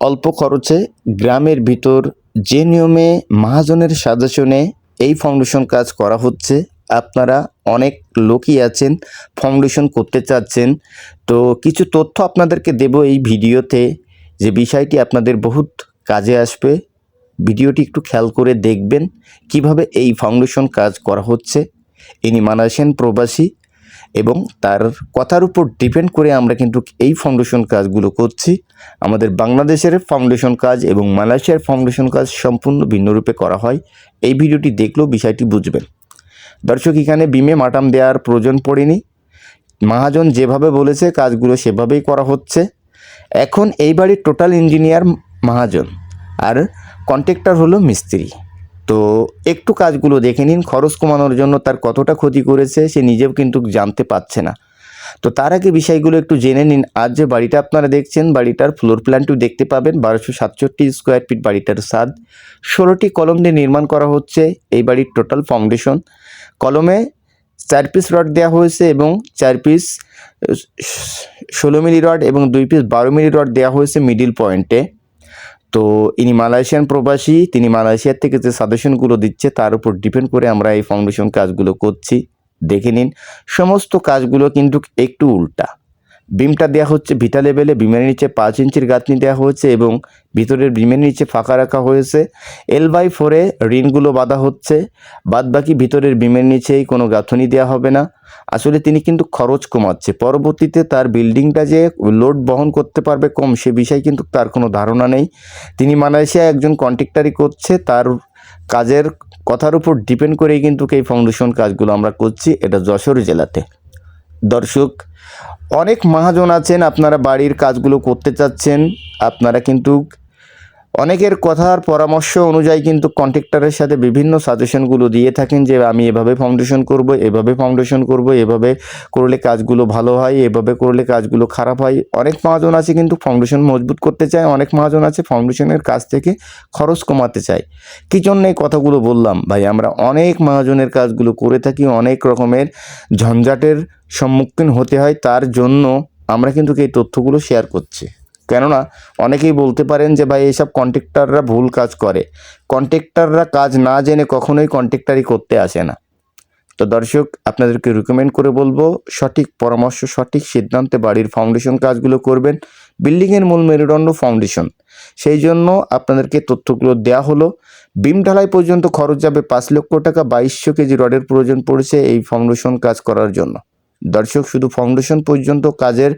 অল্প খরচে গ্রামের ভিতর যে নিয়মে মহাজনের সাজেশনে এই ফাউন্ডেশন কাজ করা হচ্ছে, আপনারা অনেক লোকই আছেন ফাউন্ডেশন করতে চাচ্ছেন। তো কিছু তথ্য আপনাদেরকে দেব এই ভিডিওতে যে বিষয়টি আপনাদের বহুত কাজে আসবে। ভিডিওটি একটু খেয়াল করে দেখবেন কীভাবে এই ফাউন্ডেশন কাজ করা হচ্ছে। ইনি মানাসেন প্রবাসী এবং তার কথার উপর ডিপেন্ড করে আমরা কিন্তু এই ফাউন্ডেশন কাজগুলো করছি। আমাদের বাংলাদেশের ফাউন্ডেশন কাজ এবং মালয়েশিয়ার ফাউন্ডেশন কাজ সম্পূর্ণ ভিন্নরূপে করা হয়। এই ভিডিওটি দেখলেও বিষয়টি বুঝবেন। দর্শক, এখানে বিমে মাটাম দেওয়ার প্রয়োজন পড়েনি। মহাজন যেভাবে বলেছে, কাজগুলো সেভাবেই করা হচ্ছে। এখন এই বাড়ির টোটাল ইঞ্জিনিয়ার মহাজন আর কন্ট্রাক্টর হলো মিস্ত্রি। তো একটু কাজগুলো দেখে নিন, খরচ কমানোর জন্য তার কতটা ক্ষতি করেছে সে নিজেও কিন্তু জানতে পারছে না। তো তার আগে বিষয়গুলো একটু জেনে নিন, আজ যে বাড়িটা আপনারা দেখছেন, বাড়িটার ফ্লোর প্ল্যানটিও দেখতে পাবেন, বারোশো সাতষট্টি স্কোয়ার ফিট বাড়িটার সাদ। ষোলোটি কলম দিয়ে নির্মাণ করা হচ্ছে এই বাড়ির টোটাল ফাউন্ডেশন কলমে চার পিস রড দেওয়া হয়েছে এবং চার পিস ষোলো মিলি রড এবং দুই পিস বারো মিলি রড দেওয়া হয়েছে মিডিল পয়েন্টে তো ইনি মালয়েশিয়ান প্রবাসী, তিনি মালয়েশিয়ার থেকে যে সাজেশনগুলো দিচ্ছে তার উপর ডিপেন্ড করে আমরা এই ফাউন্ডেশন কাজগুলো করছি। দেখে নিন, সমস্ত কাজগুলো কিন্তু একটু উল্টা। বিমটা দেওয়া হচ্ছে ভিটা লেভেলে, বিমের নিচে পাঁচ ইঞ্চির গাঁথনি দেওয়া হয়েছে এবং ভিতরের বিমের নিচে ফাঁকা রাখা হয়েছে। এল বাই ফোরে ঋণগুলো বাঁধা হচ্ছে বাদ বাকি ভিতরের বিমের নিচেই কোনো গাঁথনি দেওয়া হবে না। আসলে তিনি কিন্তু খরচ কমাচ্ছে। পরবর্তীতে তার বিল্ডিংটা যে লোড বহন করতে পারবে কম, সে বিষয়ে কিন্তু তার কোনো ধারণা নেই। তিনি মালয়েশিয়া একজন কন্ট্রাক্টারই করছে, তার কাজের কথার উপর ডিপেন্ড করেই কিন্তু এই ফাউন্ডেশন কাজগুলো আমরা করছি। এটা যশোর জেলাতে। দর্শক অনেক মহাজন আছেন আপনারা বাড়ির কাজগুলো করতে চাচ্ছেন আপনারা কিন্তু অনেকের কথার পরামর্শ অনুযায়ী কিন্তু কন্ট্রাক্টরের সাথে বিভিন্ন সাজেশনগুলো দিয়ে থাকেন যে আমি এভাবে ফাউন্ডেশন করব, এভাবে ফাউন্ডেশন করব, এভাবে করলে কাজগুলো ভালো হয়, এভাবে করলে কাজগুলো খারাপ হয়। অনেক মহাজন আছে কিন্তু ফাউন্ডেশন মজবুত করতে চায়, অনেক মহাজন আছে ফাউন্ডেশনের কাজ থেকে খরচ কমাতে চায়। কী জন্য এই কথাগুলো বললাম? ভাই, আমরা অনেক মহাজনের কাজগুলো করে থাকি, অনেক রকমের ঝঞ্ঝাটের সম্মুখীন হতে হয়, তার জন্য আমরা কিন্তু এই তথ্যগুলো শেয়ার করছি। কেননা অনেকেই বলতে পারেন যে ভাই এইসব কন্ট্রাক্টররা ভুল কাজ করে। কন্ট্রাক্টররা কাজ না জেনে কখনোই কন্ট্রাক্টারি করতে আসে না। তো দর্শক, আপনাদেরকে রিকমেন্ড করে বলব, সঠিক পরামর্শ, সঠিক সিদ্ধান্তে বাড়ির ফাউন্ডেশন কাজগুলো করবেন। বিল্ডিংয়ের মূল মেরুদণ্ড ফাউন্ডেশন সেই জন্য আপনাদেরকে তথ্যগুলো দেওয়া হলো। বিম ঢালাই পর্যন্ত খরচ যাবে পাঁচ লক্ষ টাকা বাইশশো কেজি রডের প্রয়োজন পড়েছে এই ফাউন্ডেশন কাজ করার জন্য। দর্শক, শুধু ফাউন্ডেশন পর্যন্ত কাজের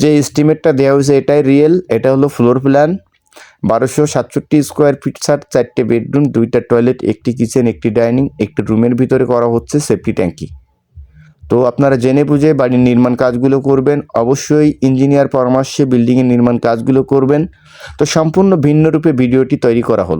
যে এস্টিমেটটা দেওয়া হয়েছে, এটাই রিয়েল এটা হলো ফ্লোর প্ল্যান বারোশো সাতষট্টি স্কোয়ার ফিট সার চারটে বেডরুম দুইটা টয়লেট একটি কিচেন একটি ডাইনিং একটি রুমের ভিতরে করা হচ্ছে সেফটি ট্যাঙ্কি তো আপনারা জেনে বুঝে বাড়ির নির্মাণ কাজগুলো করবেন, অবশ্যই ইঞ্জিনিয়ার পরামর্শে বিল্ডিংয়ের নির্মাণ কাজগুলো করবেন। তো সম্পূর্ণ ভিন্ন রূপে ভিডিওটি তৈরি করা হলো।